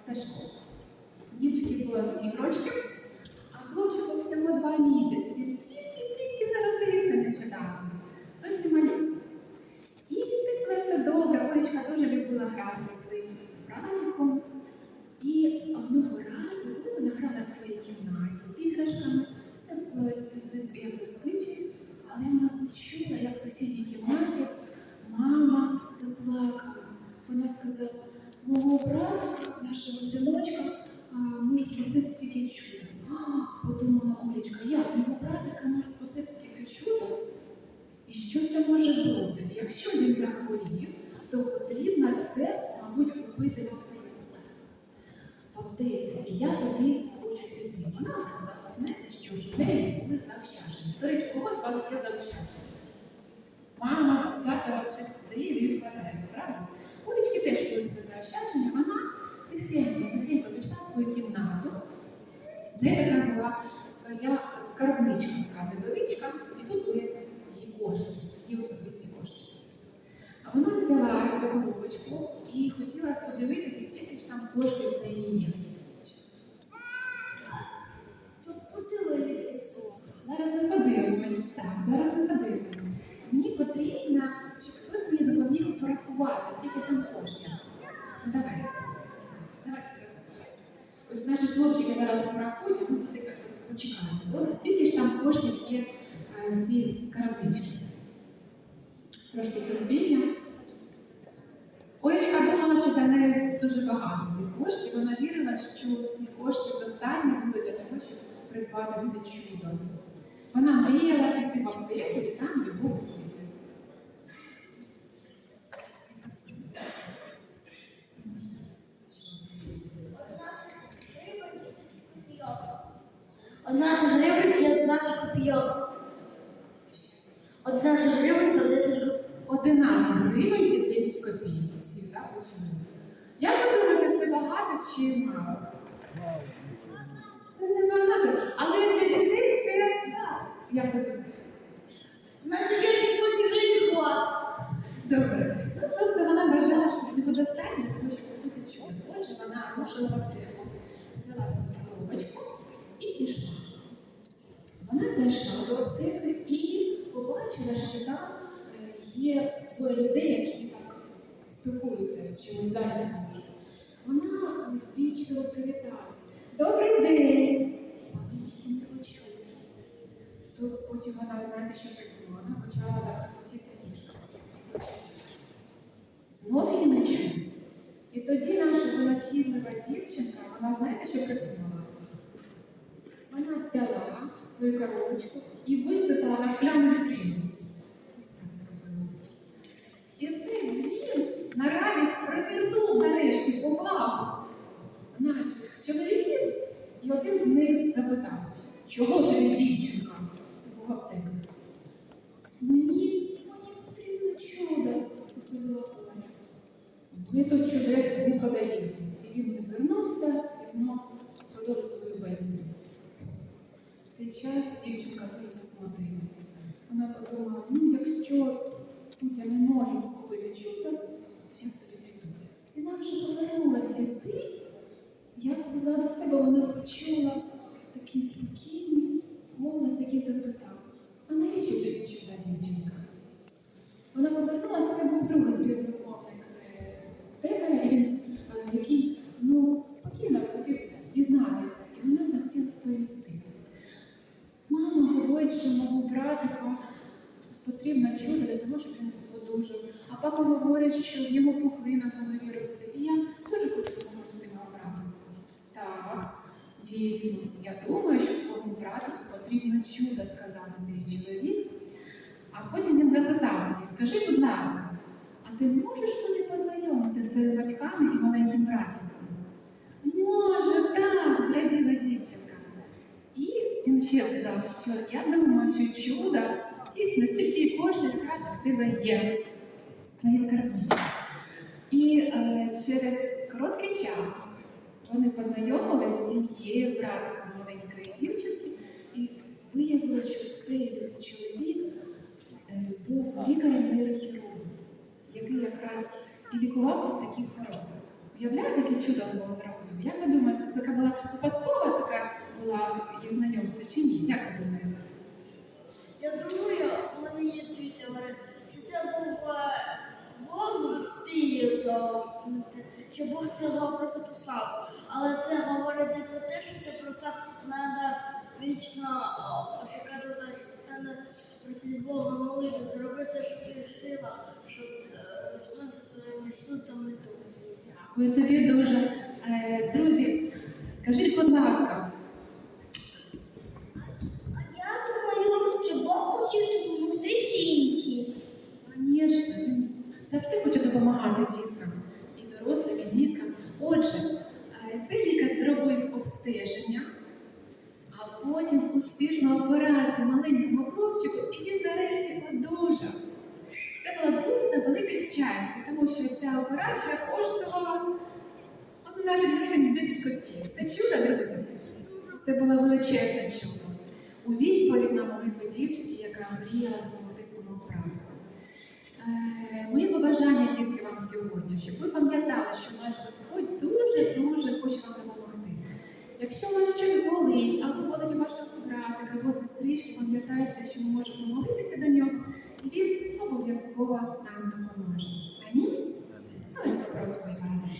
Сашко. Дівчинки було 7 років, а хлопчику всього 2 місяці. Він тільки-тільки народився нещодавно. Зовсім малюк. І тут все добре. Олечка дуже любила грати зі своїм братиком. І одного разу, коли вона грала в своїй кімнаті іграшками, все було з- як зазвичай, але вона почула, як в сусідній кімнаті мама заплакала. Вона сказала, мого братика, нашого синочка, може спасти тільки чудо. Подумала Олечка, як мого братика може спасти тільки чудо? І що це може бути? Якщо він захворів, то потрібно це, мабуть, купити в аптеці. В аптеці. І я туди хочу піти. Вона згадала, знаєте, що ж в неї були заощадження. До речі, кого з вас є заощадження? Мама, тато дає і відкладаєте, правда? Олечки теж свої заощадження. Вона тихенько, тихенько пішла в свою кімнату. В неї така була своя скарбничка, така невеличка, і тут були її кошти, її особисті кошти. А вона взяла цю коробочку і хотіла подивитися, скільки ж там коштів в неї є. Наші хлопчики зараз порахують, а ми почекаємо. Добре? Скільки ж там коштів є е, в цій скарбничці? Трошки турбіння. Олечка думала, що для неї дуже багато цих коштів. Вона вірила, що цих коштів достатньо буде для того, щоб придбати це чудо. Вона мріяла піти в аптеку і там його купити. Одинадцять гривень і 11 11 гривень та 10 копійок. 11 гривень і 10 копійок. Всі так почали. Як ви думаєте, це багато чи мало? Це не багато, але побачила, що там е, є двоє людей, які так спілкуються з чимось зайнятим дуже. Вона е, ввічливо привіталась. Добрий день! Але її не почули. То потім вона, знаєте, що придумала? Вона почала так тупотіти ніжками. Знов її не чують. І тоді наша винахідлива дівчинка, вона знаєте, що придумала? Вона взяла свою коробочку і висипала на скляну вітрину. І цей дзвін на радість привернув нарешті увагу наших чоловіків. І один з них запитав, чого тобі дівчинка? Це був аптекар. Мені, мені потрібно чудо, відповіла Оля. Ми тут чудес не продаємо. І він відвернувся і знов продовжив свою бесіду. В цей час дівчинка дуже засмутилася. Вона подумала, ну якщо тут я не можу купити чудо, то я собі піду. І вона вже повернулася йти, як позаду себе вона почула такий спокійний голос, який запитав, а навіщо тобі чуда, дівчинка? Вона повернулася, це був другий співрозмовник е, він, е, який ну, Що мого братика потрібно чудо для того, щоб він одужав. А папа говорить, що з нього пухлина в голові росте. І я теж хочу допомогти мого братику. Так, дійсно, я думаю, що твоєму братику потрібно чудо, сказав цей чоловік. А потім він запитав її, скажи, будь ласка, а ти можеш мене познайомити з своїми батьками і маленьким братиком? Можу, так, зраділа дівчинка. Він що я думаю, що чудо дійсно стільки і коштує, якраз в тебе є твої скарбниці. І е, через короткий час вони познайомилися з сім'єю, з братиком маленької дівчинки, і виявилося, що цей чоловік е, був лікарем-нейрохірургом, який якраз і лікував такі хвороби. Уявляєте, яке чудо він зробив? Бог цього просто послав. Але це говорить не про те, що це просто треба вічно шукати удачі. Це треба просити Бога молитися, зробити все, що в твоїх силах, щоб е, сплити свою мечту та мету. Дякую тобі дуже. Е, друзі, скажіть, будь ласка, що завжди хоче допомагати діткам, і дорослим, і діткам. Отже, е, цей лікар зробив обстеження, а потім успішну операцію маленькому хлопчику, і він нарешті одужав. Це було дійсно велике щастя, тому що ця операція коштувала 11 гривень 10 копійок. Це чудо, друзі. Це було величезне чудо. У відповідь на молитву дівчинки, яка мріяла допомогти своєму братику. Е, Моє побажання тільки вам сьогодні, щоб ви пам'ятали, що наш Господь дуже-дуже хоче вам допомогти. Якщо у вас щось болить, або болить у вашого братика або сестрички, пам'ятайте, що ми можемо молитися до нього, і він обов'язково нам допоможе. Амінь. Давайте попросимо його разом.